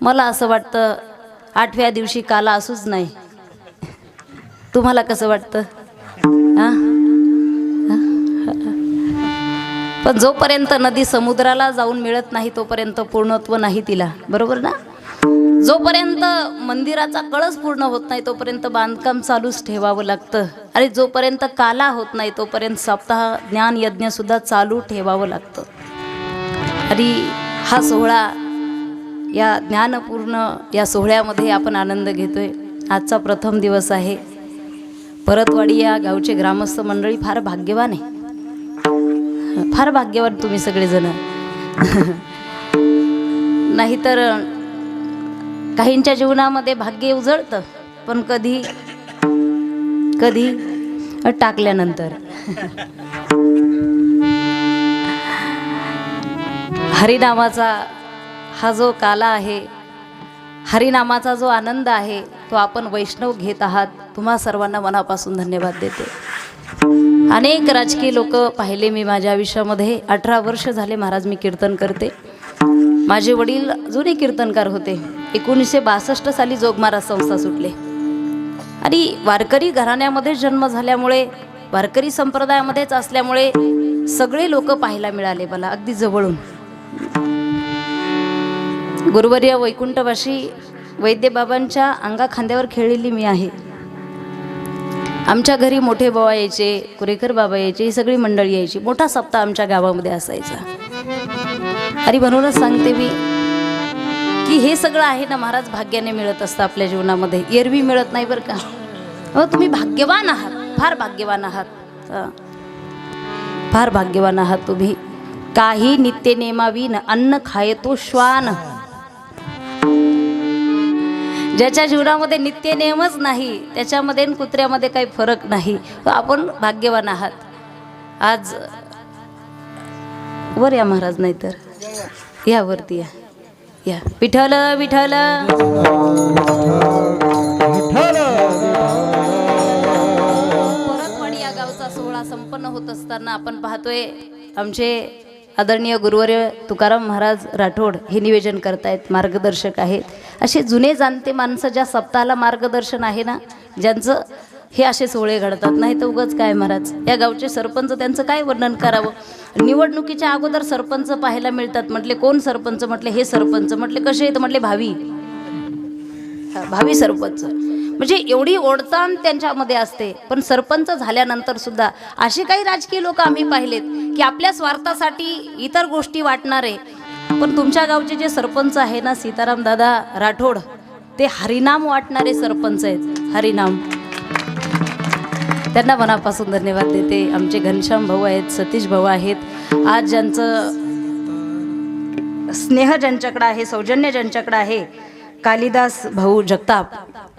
मला असं वाटतं आठव्या दिवशी काला असूच नाही. तुम्हाला कसं वाटतं? पण जोपर्यंत नदी समुद्राला जाऊन मिळत नाही तोपर्यंत पूर्णत्व नाही तिला. बरोबर ना? जोपर्यंत मंदिराचा कळस पूर्ण होत नाही तोपर्यंत बांधकाम चालूच ठेवावं लागतं. आणि जोपर्यंत काला होत नाही तोपर्यंत सप्ताह ज्ञान यज्ञसुद्धा चालू ठेवावं लागतं. आणि हा सोहळा या ज्ञानपूर्ण या सोहळ्यामध्ये आपण आनंद घेतोय. आजचा प्रथम दिवस आहे. परतवाडी या गावचे ग्रामस्थ मंडळी फार भाग्यवान आहे. फार भाग्यवान तुम्ही सगळेजण. नाहीतर काहींच्या जीवनामध्ये भाग्य उजळतं पण कधी कधी टाकल्यानंतर. हरिनामाचा हा जो काला आहे हरिनामाचा जो आनंद आहे तो आपण वैष्णव घेत आहात. तुम्हा सर्वांना मनापासून धन्यवाद देते. अनेक राजकीय लोक पाहिले मी माझ्या आयुष्यामध्ये. अठरा वर्ष झाले महाराज मी कीर्तन करते. माझे वडील जुने कीर्तनकार होते. एकोणीसशे बासष्ट साली जोगमारा संस्था सुटले. आणि वारकरी घराण्यामध्ये जन्म झाल्यामुळे वारकरी संप्रदायामध्येच असल्यामुळे सगळे लोक पाहायला मिळाले मला अगदी जवळून. गुरुवर्य वैकुंठवाशी वैद्यबाबांच्या अंगा खांद्यावर खेळलेली मी आहे. आमच्या घरी मोठे बाबा यायचे कुरेकर बाबा यायचे ही सगळी मंडळी यायची. मोठा सप्ताह आमच्या गावामध्ये असायचा. आणि म्हणूनच सांगते मी की हे सगळं आहे ना महाराज भाग्याने मिळत असतं आपल्या जीवनामध्ये. एरवी मिळत नाही बरं का. हो तुम्ही भाग्यवान आहात. फार भाग्यवान आहात. फार भाग्यवान आहात तुम्ही. काही नित्य नेमावी न अन्न खायतो श्वान. ज्याच्या जीवनामध्ये नित्य नेमच नाही त्याच्यामध्ये कुत्र्यामध्ये काही फरक नाही. आपण भाग्यवान आहात. आज वर या महाराज नाही तर या वरती या. या. विठ्ठल विठ्ठल. परतवाडी या गावचा सोहळा संपन्न होत असताना आपण पाहतोय आमचे आदरणीय गुरुवर्य तुकाराम महाराज राठोड हे निवेदन करतायत मार्गदर्शक आहेत. असे जुने जाणते माणसं ज्या सप्ताहाला मार्गदर्शन आहे ना ज्यांचं हे असे सोहळे घडतात. नाही तर उगच काय महाराज? या गावचे सरपंच त्यांचं काय वर्णन करावं? निवडणुकीच्या अगोदर सरपंच पाहायला मिळतात. म्हटले कोण सरपंच? म्हटले हे सरपंच. म्हटले कसे? आहेत म्हटले भावी. भावी सरपंच. म्हणजे एवढी ओढताण त्यांच्यामध्ये असते. पण सरपंच झाल्यानंतर सुद्धा असे काही राजकीय लोक आम्ही पाहिलेत की आपल्या स्वार्थासाठी इतर गोष्टी वाटणारे. पण तुमच्या गावचे जे सरपंच आहे ना सीताराम दादा राठोड ते हरिनाम वाटणारे सरपंच आहेत. हरिनाम. त्यांना मनापासून धन्यवाद देते. आमचे घनश्याम भाऊ आहेत सतीश भाऊ आहेत. आज ज्यांचं स्नेह ज्यांच्याकडं आहे सौजन्य ज्यांच्याकडं आहे कालिदास भाऊ जगताप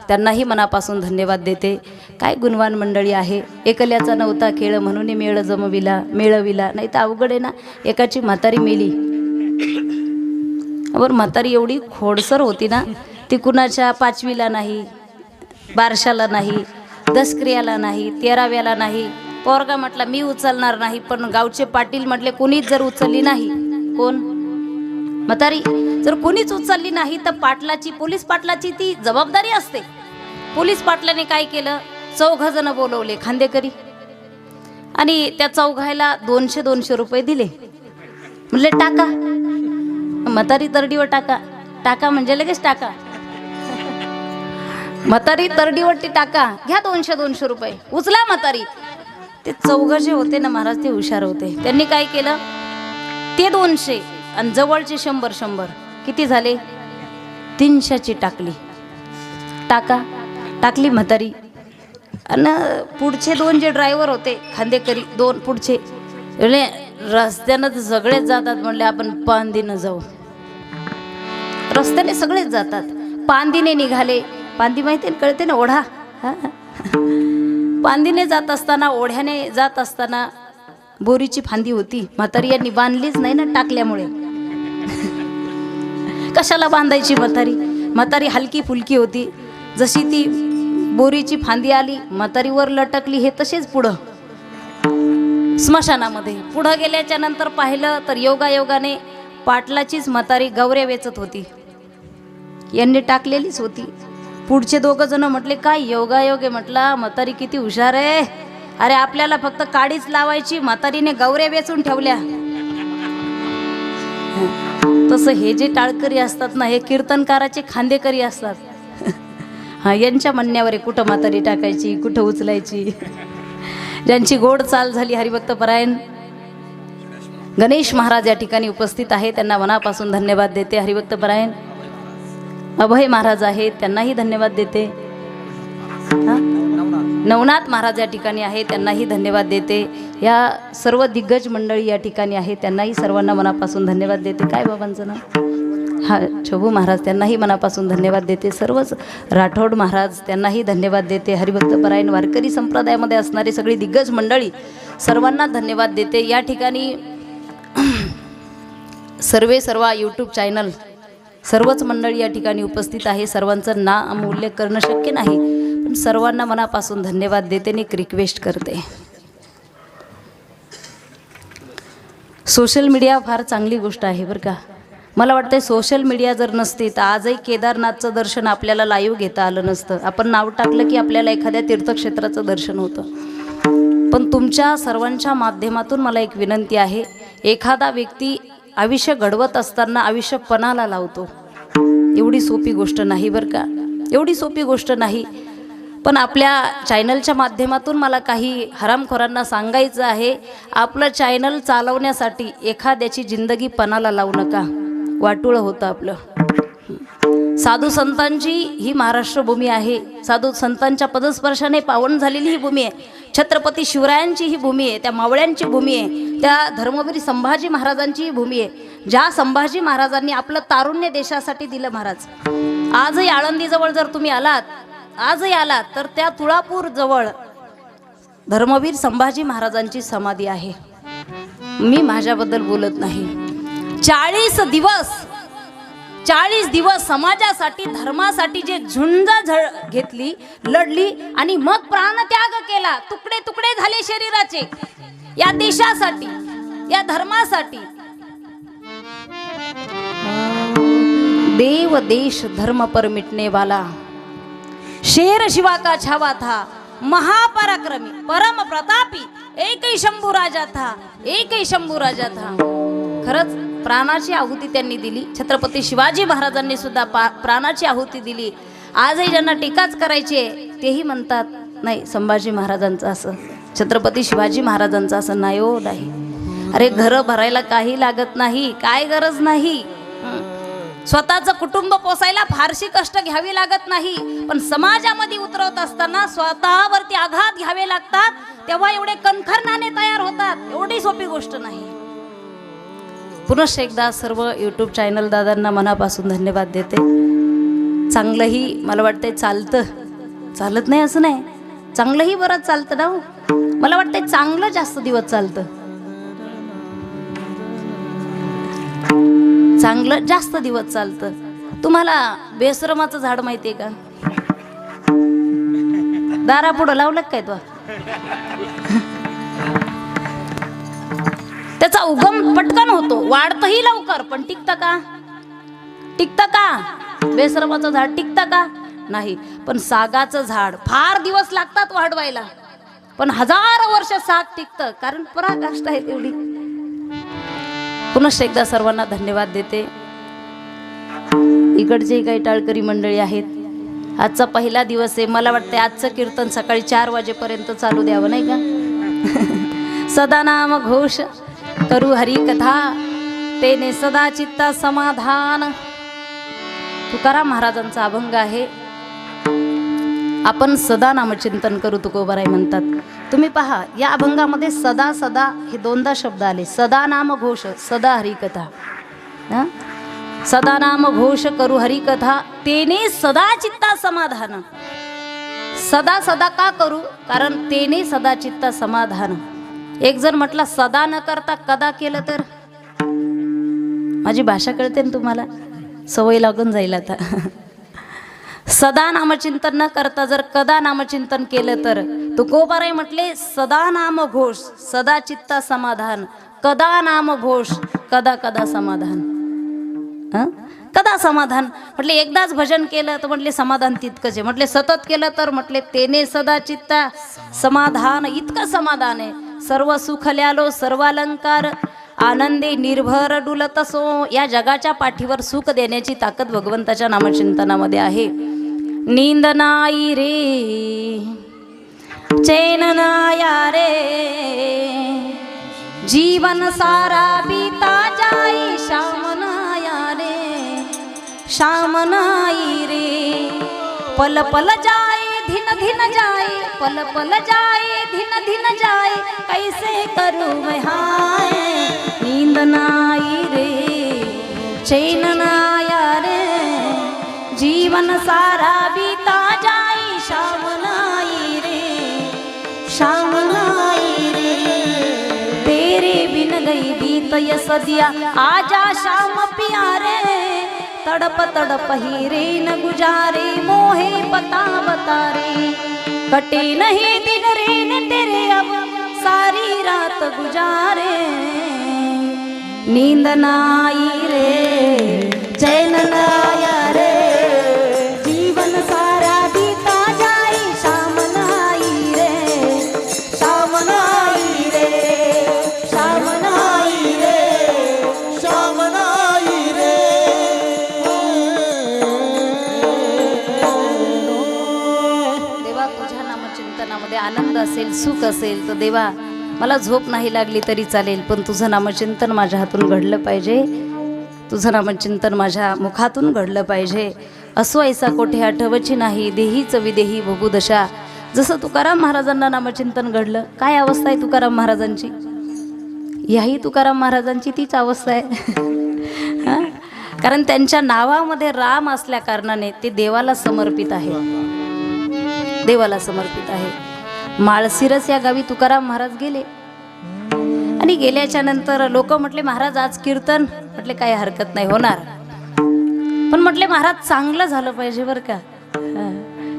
त्यांनाही मनापासून धन्यवाद देते. काय गुणवान मंडळी आहे. एकल्याचा नव्हता खेळ म्हणून मेळ जमविला मेळविला. नाही तर अवघड आहे ना? एकाची म्हातारी मेली. बरं म्हातारी एवढी खोडसर होती ना? ती कुणाच्या पाचवीला नाही बारशाला नाही दसक्रियाला नाही तेराव्याला नाही. पोरगा म्हटला मी उचलणार नाही. पण गावचे पाटील म्हटले कोणीच जर उचलली नाही. कोण? म्हातारी जर कोणीच उचलली नाही तर पाटलाची पोलीस पाटलाची ती जबाबदारी असते. पोलीस पाटलाने काय केलं? चौघ जण बोलवले खांदेकरी. आणि त्या चौघायला दोनशे दोनशे रुपये दिले. म्हणले टाका. म्हातारी तरडीवर टाका. टाका म्हणजे लगेच टाका. म्हातारी तरडीवरती टाका. घ्या दोनशे दोनशे रुपये. उचला म्हातारी. ते चौघ जे होते ना महाराज ते हुशार होते. त्यांनी काय केलं? ते दोनशे आणि जवळचे शंभर शंभर. किती झाले? तीनशेची टाकली. टाका. टाकली म्हातारी. आणि पुढचे दोन जे ड्रायव्हर होते खांदेकरी दोन पुढचे म्हणजे रस्त्यानं तर सगळेच जातात म्हणले आपण पांदीनं जाऊ. रस्त्याने सगळेच जातात. पांदीने निघाले. पांदी माहिती आहे ना, कळते ना ओढा? हां? पांदीने जात असताना ओढ्याने जात असताना बोरीची फांदी होती. म्हातारी यांनी बांधलीच नाही ना टाकल्यामुळे. कशाला बांधायची म्हातारी? म्हातारी हलकी फुलकी होती. जशी ती बोरीची फांदी आली म्हातारीवर लटकली हे तसेच पुढं. स्मशानामध्ये. पुढं गेल्याच्यानंतर पाहिलं तर योगायोगाने पाटलाचीच म्हातारी गौऱ्या वेचत होती. यांनी टाकलेलीच होती. पुढचे दोघं जण म्हटले काय योगायोग? आहे म्हातारी किती हुशार आहे. अरे आपल्याला फक्त काडीच लावायची म्हातारीने गौऱ्या वेचून ठेवल्या. तसं हे जे टाळकरी असतात ना हे कीर्तनकाराचे खांदेकरी असतात. हा यांच्या म्हणण्यावर आहे कुठं म्हातारी टाकायची कुठं उचलायची. ज्यांची गोड चाल झाली हरिभक्त परायण. गणेश महाराज या ठिकाणी उपस्थित आहे त्यांना मनापासून धन्यवाद देते हरिभक्त परायण. अभय महाराज आहेत त्यांनाही धन्यवाद देते. हा? नवनाथ महाराज या ठिकाणी आहे त्यांनाही धन्यवाद देते. या सर्व दिग्गज मंडळी या ठिकाणी आहे त्यांनाही सर्वांना मनापासून धन्यवाद देते. काय बाबांचं नाव? हा शोभू महाराज त्यांनाही मनापासून धन्यवाद देते. सर्वच राठोड महाराज त्यांनाही धन्यवाद देते. हरिभक्त परायण वारकरी संप्रदायामध्ये असणारी सगळी दिग्गज मंडळी सर्वांना धन्यवाद देते. या ठिकाणी सर्वे सर्व यूट्यूब चॅनल सर्वच मंडळी या ठिकाणी उपस्थित आहे. सर्वांचं नाम उल्लेख करणं शक्य नाही. सर्वांना मनापासून धन्यवाद देते आणि एक रिक्वेस्ट करते. सोशल मीडिया फार चांगली गोष्ट आहे बरं का. मला वाटतं सोशल मीडिया जर नसती तर आजही केदारनाथचं दर्शन आपल्याला लाईव्ह घेता आलं नसतं. आपण नाव टाकलं की आपल्याला एखाद्या तीर्थक्षेत्राचं दर्शन होतं. पण तुमच्या सर्वांच्या माध्यमातून मला एक विनंती आहे. एखादा व्यक्ती आयुष्य घडवत असताना आयुष्य पणाला लावतो. एवढी सोपी गोष्ट नाही बरं का. एवढी सोपी गोष्ट नाही. पण आपल्या चॅनलच्या माध्यमातून मला काही हरामखोरांना सांगायचं आहे आपलं चॅनल चालवण्यासाठी एखाद्याची जिंदगी पणाला लावू नका. वाटुळं होतं आपलं. साधू संतांची ही महाराष्ट्र भूमी आहे. साधू संतांच्या पदस्पर्शाने पावन झालेली ही भूमी आहे. छत्रपती शिवरायांची ही भूमी आहे. त्या मावळ्यांची भूमी आहे. त्या धर्मवीर संभाजी महाराजांची ही भूमी आहे. ज्या संभाजी महाराजांनी आपलं तारुण्य देशासाठी दिलं महाराज. आजही आळंदीजवळ जर तुम्ही आलात आजही आला तर त्या तुळापूर जवळ धर्मवीर संभाजी महाराजांची समाधी आहे. मी माझ्याबद्दल बोलत नाही. चाळीस दिवस चाळीस दिवस समाजासाठी धर्मासाठी जे झुंज झळ घेतली लढली आणि मग प्राणत्याग केला तुकडे तुकडे झाले शरीराचे. या देशासाठी या धर्मासाठी. देव देश धर्म पर मिटने वाला शेर शिवा का छावा था महापराक्रमी परम प्रतापी एक ही शंभू राजा था एक ही शंभू राजा था. खरंच प्राणाची आहुती त्यांनी दिली. छत्रपती शिवाजी महाराजांनी सुद्धा पा प्राणाची आहुती दिली. आजही ज्यांना टीकाच करायची तेही म्हणतात नाही संभाजी महाराजांचं असं छत्रपती शिवाजी महाराजांचं असं नाही हो नाही. अरे घरं भरायला काही लागत नाही काय गरज नाही. स्वतःचं कुटुंब पोसायला फारशी कष्ट घ्यावी लागत नाही. पण समाजामध्ये उतरवत असताना स्वतःवरती आघात घ्यावे लागतात. तेव्हा एवढे कणखरणाने तयार होतात. एवढी सोपी गोष्ट नाही. पुनश एकदा सर्व यूट्यूब चॅनल दादांना मनापासून धन्यवाद देते. चांगलंही मला वाटतंय चालतं. चालत नाही असं नाही. चांगलंही बरंच चालतं ना हो? मला वाटतंय चांगलं जास्त दिवस चालतं. चांगलं जास्त दिवस चालतं. तुम्हाला बेसरमाचं झाड माहितीये का? दारा पुढं लावलं काय तो? त्याचा उगम पटकन होतो. वाढतही लवकर पण टिकतं का? टिकतं का? बेसरमाचं झाड टिकतं का? नाही. पण सागाचं झाड फार दिवस लागतात वाढवायला. पण हजारो वर्ष साग टिकतं. कारण पराकाष्ठ आहे तेवढी. पुनश्च एकदा सर्वांना धन्यवाद देते. इकडचे काही टाळकरी मंडळी आहेत आजचा पहिला दिवस आहे. मला वाटते आजचं कीर्तन सकाळी चार वाजेपर्यंत चालू द्यावं नाही का? सदा नाम घोष करू हरी कथा तेने सदा चित्ता समाधान. तुकाराम महाराजांचा अभंग आहे. आपण सदा नामचिंतन करू तुकोबराय म्हणतात. तुम्ही पहा या अभंगामध्ये सदा सदा हे दोनदा शब्द आले. सदा नाम घोष सदा हरिकथा. सदा नाम घोष करू हरिकथा तेने सदा चित्ता समाधान. सदा सदा का करू? कारण तेने सदा चित्ता समाधान. एक जर म्हटला सदा न करता कदा केलं तर? माझी भाषा कळते ना तुम्हाला? सवय लागून जाईल आता. सदा नामचिंतन न करता जर कदा नामचिंतन केलं तर? तुकोबाराय म्हटले सदा नाम घोष सदा चित्ता समाधान कदा नाम घोष कदा कदा समाधान. कदा समाधान? म्हटले एकदाच भजन केलं तर म्हटले समाधान तितकंच आहे. म्हटले सतत केलं तर? म्हटले तेने सदा चित्ता समाधान इतकं समाधान आहे. सर्व सुख ल्यालो सर्वालंकार आनंदे निर्भर डुलतसो या जगाच्या पाठीवर सुख देण्याची ताकद भगवंताच्या नामचिंतनामध्ये आहे. नींद नाही रे. चैन नाया रे जीवन सारा बीता जाई श्याम नाया रे श्याम नाई रे पल पल जाए धिन धिन जाए पल पल जाए धिन धिन जाए। कैसे करूँ मैं हाय? नींद नाई रे चैन नाया रे जीवन सारा बीता गई बीत ये सदिया आजा शाम प्यारे तड़प तड़प ही रे न गुजारे मोहे बता बता रे कटे नहीं दिन रे न तेरे अब सारी रात गुजारे। नींद नाई रे चैन ना आया असेल सुख असेल तर देवा मला झोप नाही लागली तरी चालेल पण तुझं नामचिंतन माझ्या हातून घडलं पाहिजे. तुझं नामचिंतन माझ्या मुखातून घडलं पाहिजे. असो ऐसा कोठे आठवची नाही देहीच विदेही भोगू दशा. जसं तुकाराम महाराजांना नामचिंतन घडलं काय अवस्था आहे तुकाराम महाराजांची? याही तुकाराम महाराजांची तीच अवस्था आहे. हां? कारण त्यांच्या नावामध्ये राम असल्या कारणाने ते देवाला समर्पित आहे. देवाला समर्पित आहे. माळशिरस या गावी तुकाराम महाराज गेले. आणि गेल्याच्यानंतर लोक म्हटले महाराज आज कीर्तन. म्हटले काही हरकत नाही होणार. पण म्हटले महाराज चांगलं झालं पाहिजे बरं का.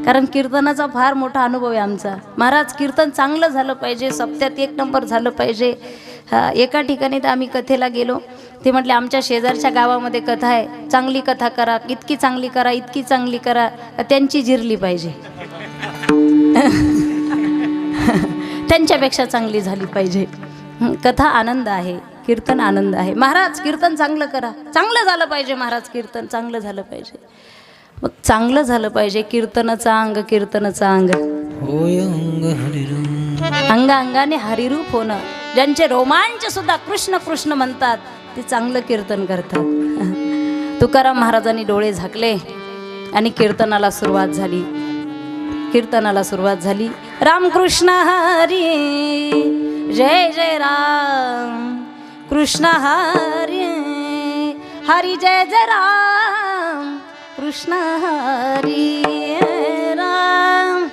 कारण कीर्तनाचा फार मोठा अनुभव आहे आमचा. महाराज कीर्तन चांगलं झालं पाहिजे सप्त्यात एक नंबर झालं पाहिजे. हा एका ठिकाणी तर आम्ही कथेला गेलो. ते म्हटले आमच्या शेजारच्या गावामध्ये कथा आहे चांगली कथा करा इतकी चांगली करा इतकी चांगली करा त्यांची जिरली पाहिजे. त्यांच्यापेक्षा चांगली झाली पाहिजे. कथा आनंद आहे कीर्तन आनंद आहे. महाराज कीर्तन चांगलं करा. चांगलं झालं पाहिजे महाराज कीर्तन चांगलं झालं पाहिजे. मग चांगलं झालं पाहिजे कीर्तनाचं अंग कीर्तनाचं अंग. होय अंग हरिरंग. अंग अंगाने हरिरूप होणं. ज्यांचे रोमांच सुद्धा कृष्ण कृष्ण म्हणतात ते चांगलं कीर्तन करतात. तुकाराम महाराजांनी डोळे झाकले आणि कीर्तनाला सुरुवात झाली. कीर्तनाला सुरुवात झाली. रामकृष्ण हरी जय जय राम। कृष्ण हरी हरी जय जय राम। कृष्ण हरी राम।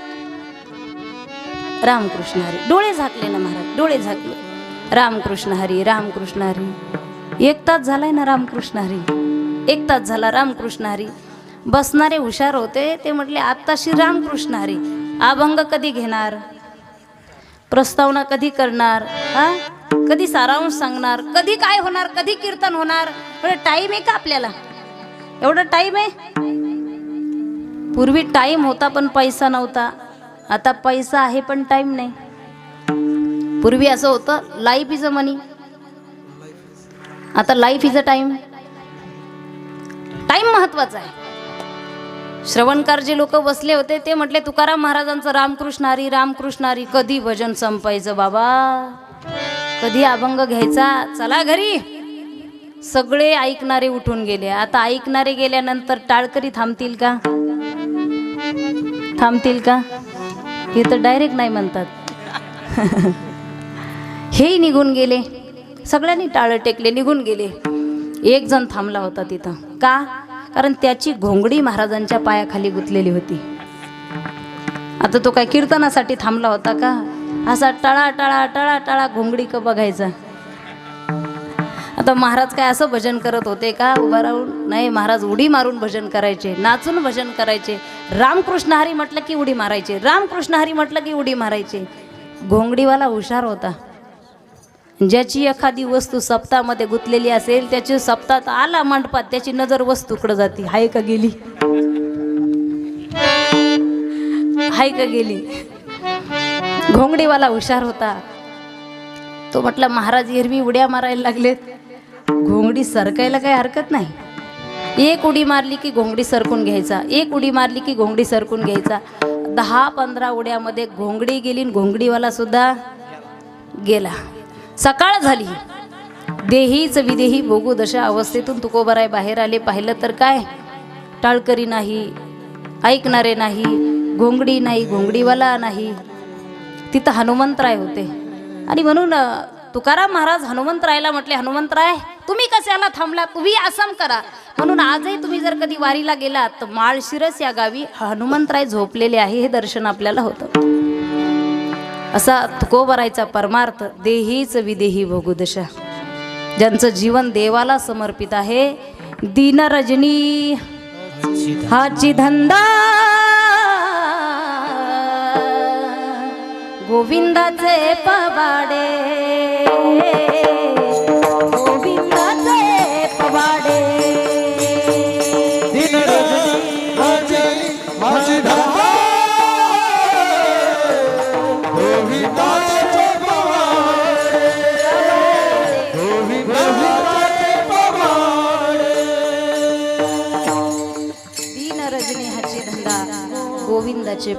रामकृष्ण हरी डोळे झाकले ना महाराज डोळे झाकले। रामकृष्ण हरी रामकृष्ण हरी। एक तास झालाय ना रामकृष्ण हरी। एक तास झाला रामकृष्ण हरी। बसणारे हुशार होते ते म्हटले आत्ताशी रामकृष्ण हरी। अभंग कधी घेणार? प्रस्तावना कधी करणार? हा? कधी सारांश सांगणार? कधी काय होणार? कधी कीर्तन होणार? एवढं टाईम आहे का आपल्याला? एवढा टाईम आहे? पूर्वी टाईम होता पण पैसा नव्हता. आता पैसा आहे पण टाईम नाही. पूर्वी असं होतं लाईफ इज अ मनी आता life is a time time महत्त्वाचा आहे. श्रवणकार जे लोक बसले होते ते म्हटले तुकाराम महाराजांचं रामकृष्णारी रामकृष्णारी कधी भजन संपायचं बाबा? कधी अभंग घ्यायचा? चला घरी. सगळे ऐकणारे उठून गेले. आता ऐकणारे गेल्यानंतर टाळकरी थांबतील का? थांबतील का? हे तर डायरेक्ट नाही म्हणतात. हेही निघून गेले. सगळ्यांनी टाळं टेकले निघून गेले. एक जण थांबला होता तिथं. का? कारण त्याची घोंगडी महाराजांच्या पायाखाली गुंतलेली होती. आता तो काय कीर्तनासाठी थांबला होता का? असा टळा टाळा टळा टाळा घोंगडी का बघायचा? आता महाराज काय असं भजन करत होते का? उभा राहून? नाही महाराज उडी मारून भजन करायचे नाचून भजन करायचे. रामकृष्ण हरी म्हटलं की उडी मारायचे. रामकृष्ण हरी म्हटलं की उडी मारायचे. घोंगडीवाला हुशार होता. ज्याची एखादी वस्तू सप्तामध्ये गुंतलेली असेल त्याची सप्तात आला मंडपात त्याची नजर वस्तूकडे जाते. हाय का गेली? हाय का गेली? घोंगडीवाला हुशार होता. तो म्हटला महाराज एरवी उड्या मारायला लागलेत. घोंगडी सरकायला काही हरकत नाही. एक उडी मारली की घोंगडी सरकून घ्यायचा. एक उडी मारली की घोंगडी सरकून घ्यायचा. दहा पंधरा उड्यामध्ये घोंगडी गेली आणि घोंगडीवाला सुद्धा गेला. सकाळ झाली. देहीच विदेही भोगू दशा अवस्थेतून तुकोबराय बाहेर आले. पाहिलं तर काय? टाळकरी नाही ऐकणारे नाही घोंगडी नाही घोंगडीवाला नाही. तिथं हनुमंतराय होते. आणि म्हणून तुकाराम महाराज हनुमंतरायला म्हटले हनुमंतराय तुम्ही कशाला थांबला? तुम्ही आसाम करा. म्हणून आजही तुम्ही जर कधी वारीला गेलात तर माळशिरस या गावी हनुमंतराय झोपलेले आहे हे दर्शन आपल्याला होतं. असा तुकोबरायचा परमार्थ देहीच विदेही भोगुदशा ज्यांचं जीवन देवाला समर्पित आहे दीनरजनी हाची धंदा. गोविंदाचे पवाडे.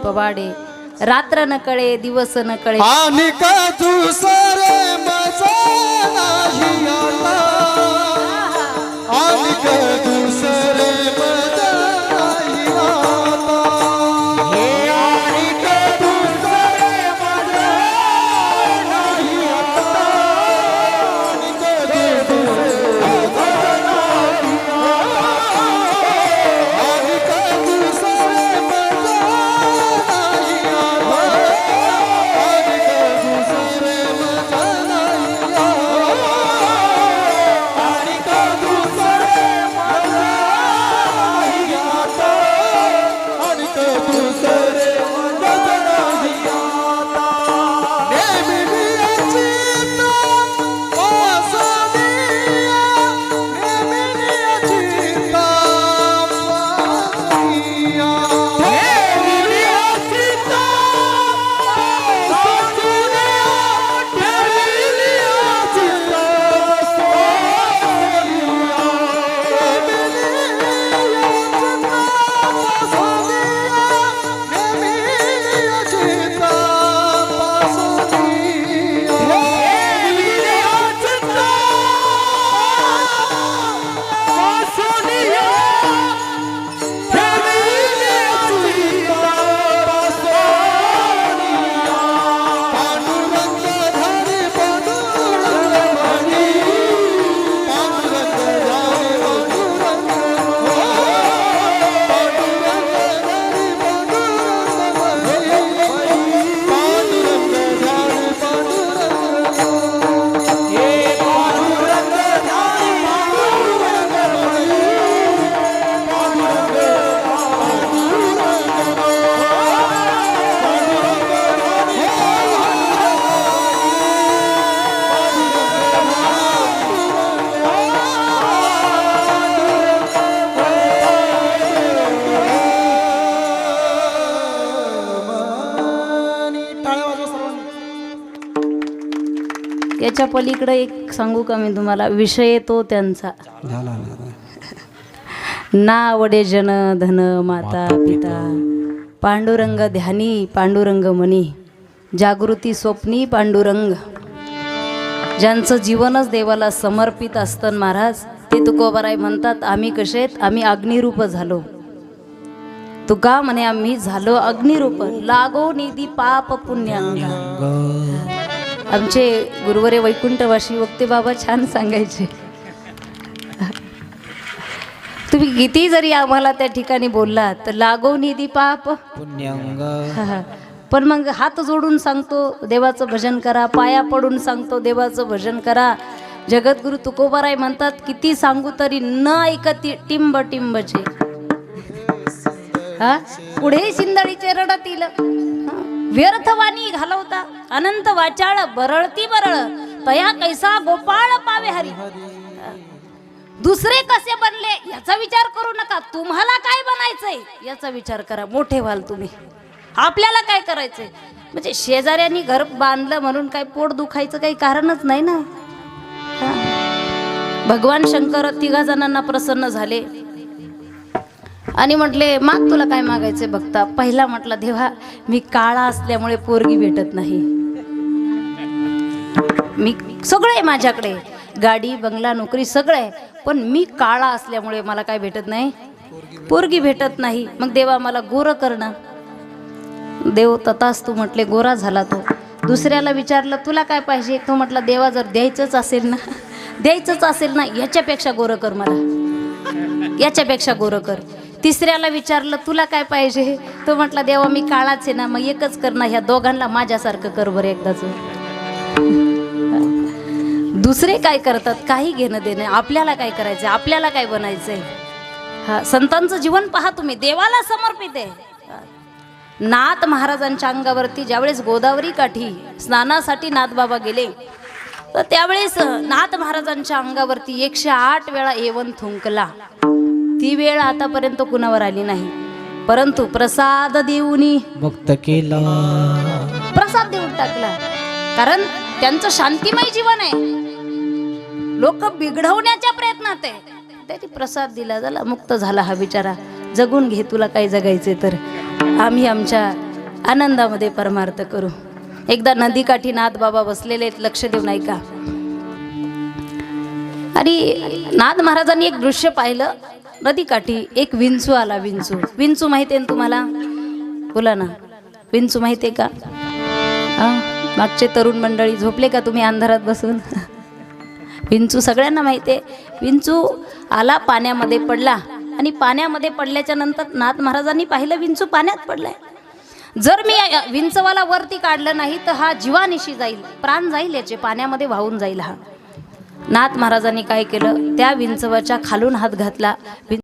गोविंदाचे पवाडे रात्र न कळे दिवस न कळे. सर्वांनी याच्या पलीकडे एक सांगू का मी तुम्हाला? विषय तो त्यांचा. नावडे जन धन माता पिता. पांडुरंग ध्यानी पांडुरंग मनी. जागृती स्वप्नी पांडुरंग. ज्यांचं जीवनच देवाला समर्पित असतं महाराज ते तुकोबाराय म्हणतात आम्ही कसे आहेत? आम्ही अग्निरूप झालो. तुका म्हणे आम्ही झालो अग्निरूप. लागो निधी पाप पुण्यांगा आमचे गुरुवरे वैकुंठवासी वक्ते बाबा छान सांगायचे. तुम्ही किती जरी आम्हाला त्या ठिकाणी बोललात तर लागो निधी पाप. पुण्यांग. पण मग हात जोडून सांगतो देवाचं भजन करा. पाया पडून सांगतो देवाचं भजन करा. जगद्गुरु तुकोबाराय म्हणतात किती सांगू तरी न ऐकती टिंब टिंबचे हा? पुढे शिंदळीचे रडतील. व्यर्थवाणी घालवता अनंत वाचाळ बरळती बरळ तया कैसा गोपाळ पावे हरी. दुसरे कसे बनले याचा विचार करू नका. तुम्हाला काय बनायचंय याचा विचार करा. मोठे व्हाल तुम्ही. आपल्याला काय करायचंय? म्हणजे शेजाऱ्यांनी घर बांधलं म्हणून काय पोट दुखायचं काही कारणच नाही ना? भगवान शंकर तिघा जणांना प्रसन्न झाले. आणि म्हटले माग तुला काय मागायचे बघता? पहिला म्हटला देवा मी काळा असल्यामुळे पोरगी भेटत नाही. मी सगळं आहे माझ्याकडे. गाडी बंगला नोकरी सगळं आहे. पण मी काळा असल्यामुळे मला काय भेटत नाही? पोरगी भेटत नाही. मग देवा मला गोरं करणं. देव ततास तू म्हटले गोरा झाला तो. दुसऱ्याला विचारलं तुला काय पाहिजे? तो म्हटला देवा जर द्यायचंच असेल ना द्यायचंच असेल ना याच्यापेक्षा गोरं कर मला. याच्यापेक्षा गोरं कर. तिसऱ्याला विचारलं तुला काय पाहिजे? तो म्हटला देवा मी काळाच आहे ना मग एकच कर ना ह्या दोघांना माझ्यासारखं कर बरं एकदाच दुसरे काय करतात? काही घेणं देणं. आपल्याला काय करायचं आपल्याला काय बनायचंय? हा संतांचं जीवन पहा तुम्ही. देवाला समर्पित आहे. नाथ महाराजांच्या अंगावरती ज्यावेळेस गोदावरी काठी स्नानासाठी नाथबाबा गेले तर त्यावेळेस नाथ महाराजांच्या अंगावरती एकशे आठ वेळा एवन थुंकला. ती वेळ आतापर्यंत कुणावर आली नाही. परंतु प्रसाद देऊनी मुक्त केला. प्रसाद देऊन टाकला. कारण त्यांचं शांतिमय जीवन आहे. लोक बिघडवण्याच्या प्रयत्नात आहे. त्यांनी प्रसाद दिला झाला मुक्त झाला हा बिचारा. जगून घे तुला काय जगायचे तर. आम्ही आमच्या आनंदामध्ये परमार्थ करू. एकदा नदीकाठी नाथ बाबा बसलेले आहेत लक्ष देऊन ऐका. आणि नाथ महाराजांनी एक दृश्य पाहिलं. नदीकाठी एक विंचू आला विंचू. विंचू माहिती आहे ना तुम्हाला? बोला ना. विंचू माहिती आहे का? मागचे तरुण मंडळी झोपले का तुम्ही अंधारात बसून? विंचू सगळ्यांना माहिती आहे. विंचू आला पाण्यामध्ये पडला. आणि पाण्यामध्ये पडल्याच्या नंतर नाथ महाराजांनी पाहिलं विंचू पाण्यात पडलाय. जर मी विंचवाला वरती काढलं नाही तर हा जीवानिशी जाईल प्राण जाईल याचे पाण्यामध्ये वाहून जाईल हा. नाथ महाराजांनी काय केलं? त्या विंचवाच्या खालून हात घातला.